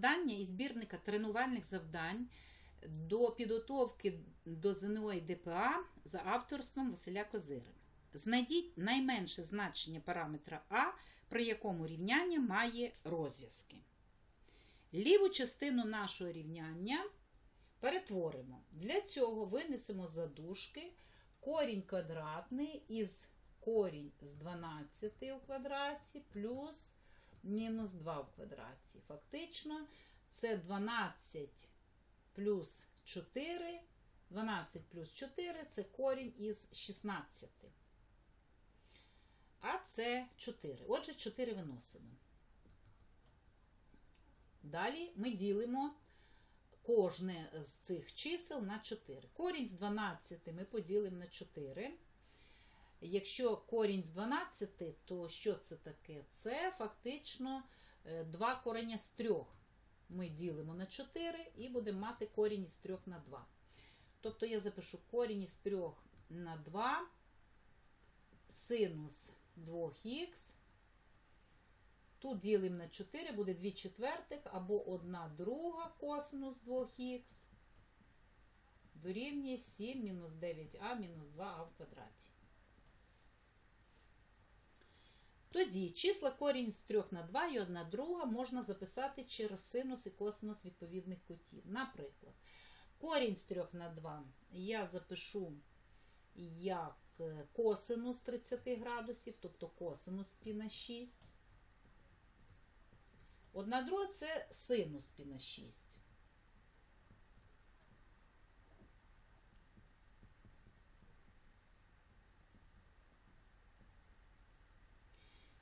завдання із збірника тренувальних завдань до підготовки до ЗНО і ДПА за авторством Василя Козири. Знайдіть найменше значення параметра А, при якому рівняння має розв'язки. Ліву частину нашого рівняння перетворимо. Для цього винесемо за дужки корінь квадратний із корінь з 12 у квадраті плюс мінус 2 в квадраті. Фактично, це 12 плюс 4. 12 плюс 4 це корінь із 16. А це 4. Отже, 4 виносимо. Далі ми ділимо кожне з цих чисел на 4. Корінь з 12 ми поділимо на 4. Якщо корінь з 12, то що це таке? Це фактично 2 корення з 3. Ми ділимо на 4 і будемо мати корінь із 3 на 2. Тобто я запишу корінь із 3 на 2, синус 2х. Тут ділимо на 4, буде 2 четвертих або 1 друга косинус 2х. Дорівнює 7 мінус 9а мінус 2а в квадраті. Тоді числа корінь з 3 на 2 і 1 друга можна записати через синус і косинус відповідних кутів. Наприклад, корінь з 3 на 2 я запишу як косинус 30 градусів, тобто косинус пі на 6. Одна друга це синус пі на 6.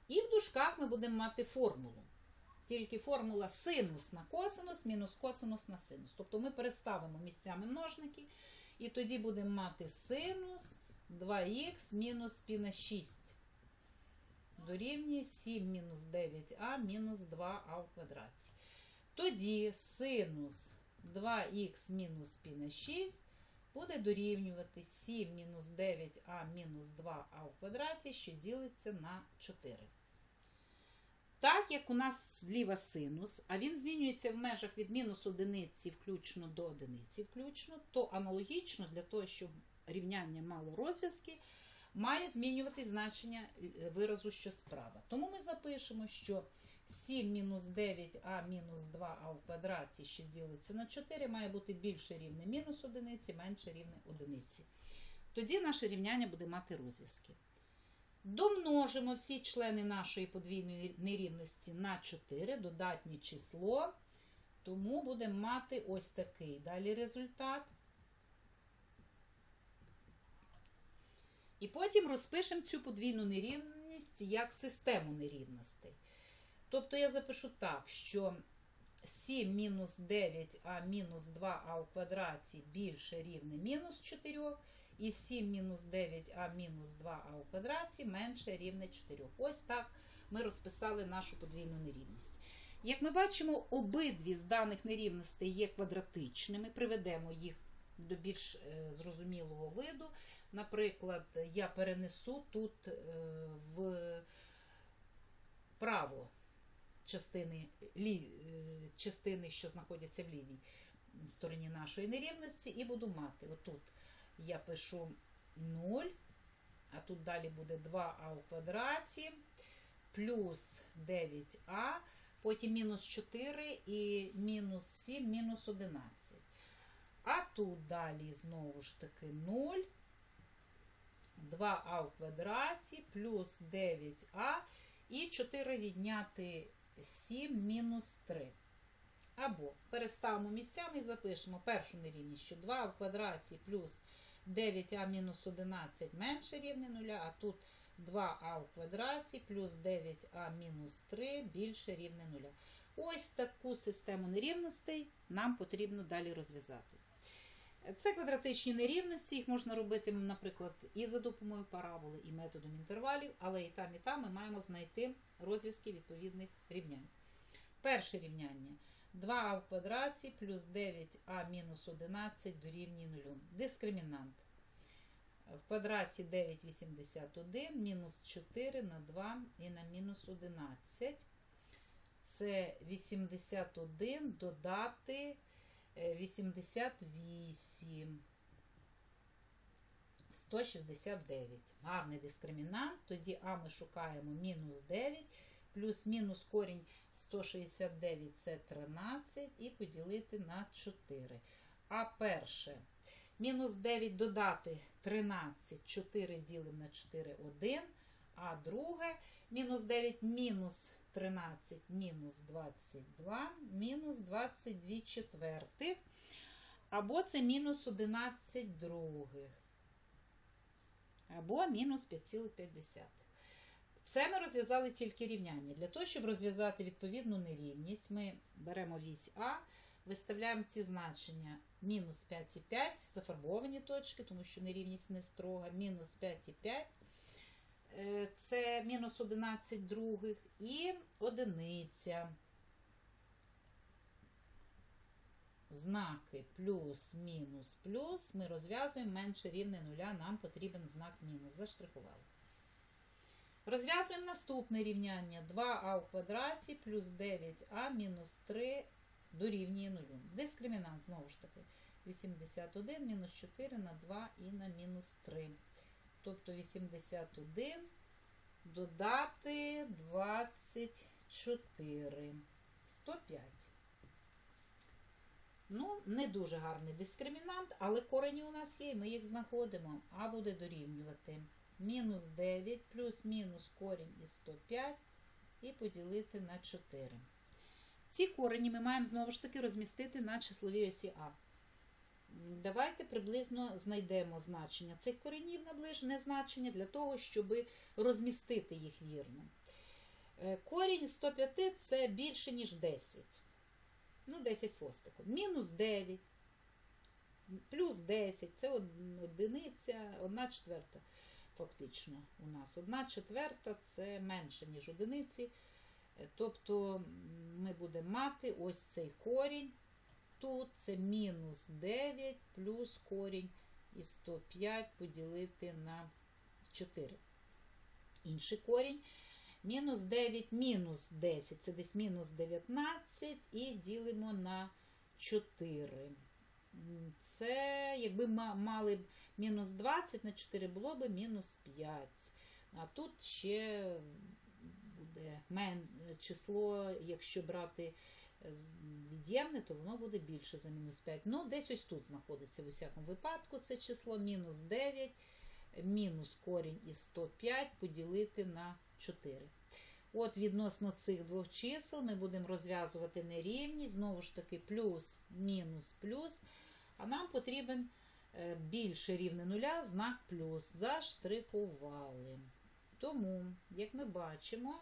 І в дужках ми будемо мати формулу. Тільки формула синус на косинус мінус косинус на синус. Тобто ми переставимо місцями множники, і тоді будемо мати синус 2х мінус пі на 6. Дорівнює 7 мінус 9а мінус 2а в квадраті. Тоді синус 2х мінус пі на 6 буде дорівнювати 7 мінус 9а мінус 2а в квадраті, що ділиться на 4. Так як у нас зліва синус, а він змінюється в межах від мінус одиниці включно до одиниці включно, то аналогічно для того, щоб рівняння мало розв'язки, має змінювати значення виразу, що справа. Тому ми запишемо, що 7 мінус 9а мінус 2а в квадраті, що ділиться на 4, має бути більше рівне мінус одиниці, менше рівне одиниці. Тоді наше рівняння буде мати розв'язки. Домножимо всі члени нашої подвійної нерівності на 4, додатнє число. Тому будемо мати ось такий далі результат. І потім розпишемо цю подвійну нерівність як систему нерівностей. Тобто я запишу так, що 7 мінус 9а мінус 2а у квадраті більше рівне мінус 4, і 7 мінус 9а мінус 2а у квадраті менше рівне 4. Ось так ми розписали нашу подвійну нерівність. Як ми бачимо, обидві з даних нерівностей є квадратичними, приведемо їх до більш е, зрозумілого виду. Наприклад, я перенесу тут е, в право частини, е, частини, що знаходяться в лівій стороні нашої нерівності, і буду мати. Отут я пишу 0, а тут далі буде 2а у квадраті, плюс 9а, потім мінус 4 і мінус 7, мінус 11. А тут далі знову ж таки 0, 2а у квадраті, плюс 9а, і 4 відняти 7 мінус 3. Або переставимо місцями і запишемо першу нерівність, що 2 в квадраті плюс 9а мінус 11 менше рівне 0, а тут 2а в квадраті плюс 9а мінус 3 більше рівне 0. Ось таку систему нерівностей нам потрібно далі розв'язати. Це квадратичні нерівності, їх можна робити, наприклад, і за допомогою параболи, і методом інтервалів, але і там, і там ми маємо знайти розв'язки відповідних рівнянь. Перше рівняння 2а в квадраті плюс 9а мінус 11 дорівнює 0. Дискримінант. В квадраті 9,81 мінус 4 на 2 і на мінус 11. Це 81 додати е, 88. 169. Гарний дискримінант. Тоді А ми шукаємо мінус 9, плюс мінус корінь 169 це 13, і поділити на 4. А перше. Мінус 9 додати 13, 4 ділимо на 4, 1. А друге, мінус 9 мінус 13, мінус 22, мінус 22 четвертих. Або це мінус 11 других. Або мінус 5,5. Це ми розв'язали тільки рівняння. Для того, щоб розв'язати відповідну нерівність, ми беремо вісь А, виставляємо ці значення мінус 5,5, зафарбовані точки, тому що нерівність не строга, мінус 5,5. Е, Це мінус 11 других і одиниця. Знаки плюс, мінус, плюс. Ми розв'язуємо менше рівне нуля, нам потрібен знак мінус. Заштрихували. Розв'язуємо наступне рівняння. 2а в квадраті плюс 9а мінус 3 дорівнює нулю. Дискримінант, знову ж таки, 81 мінус 4 на 2 і на мінус 3. Тобто 81 додати 24. 105. Ну, не дуже гарний дискримінант, але корені у нас є, ми їх знаходимо. А буде дорівнювати мінус 9 плюс мінус корінь із 105 і поділити на 4. Ці корені ми маємо знову ж таки розмістити на числовій осі А. Давайте приблизно знайдемо значення цих коренів наближене значення для того, щоб розмістити їх вірно. Е, Корінь 105 це більше, ніж 10. Ну, 10 з. Мінус 9, плюс 10 це одиниця, 1 четверта. Фактично у нас 1 четверта це менше, ніж одиниці. Е, Тобто ми будемо мати ось цей корінь. Тут це мінус 9 плюс корінь із 105 поділити на 4. Інший корінь. Мінус 9 мінус 10 це десь мінус 19 і ділимо на 4. Це якби ма- мали б мінус 20 на 4 було б мінус 5. А тут ще буде мен... число, якщо брати е, від'ємне, то воно буде більше за мінус 5. Ну, десь ось тут знаходиться в усякому випадку це число мінус 9, мінус корінь із 105 поділити на 4. От відносно цих двох чисел ми будемо розв'язувати нерівність, знову ж таки, плюс, мінус, плюс. А нам потрібен е, більше рівне нуля, знак плюс. Заштрихували. Тому, як ми бачимо,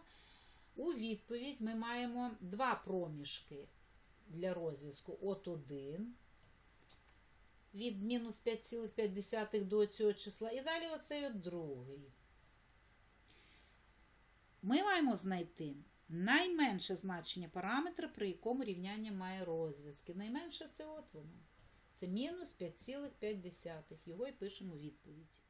у відповідь ми маємо два проміжки для розв'язку. От один від мінус 5,5 до цього числа. І далі оцей от другий. Ми маємо знайти найменше значення параметра, при якому рівняння має розв'язки. Найменше це от воно. Це мінус 5,5. Його і пишемо у відповідь.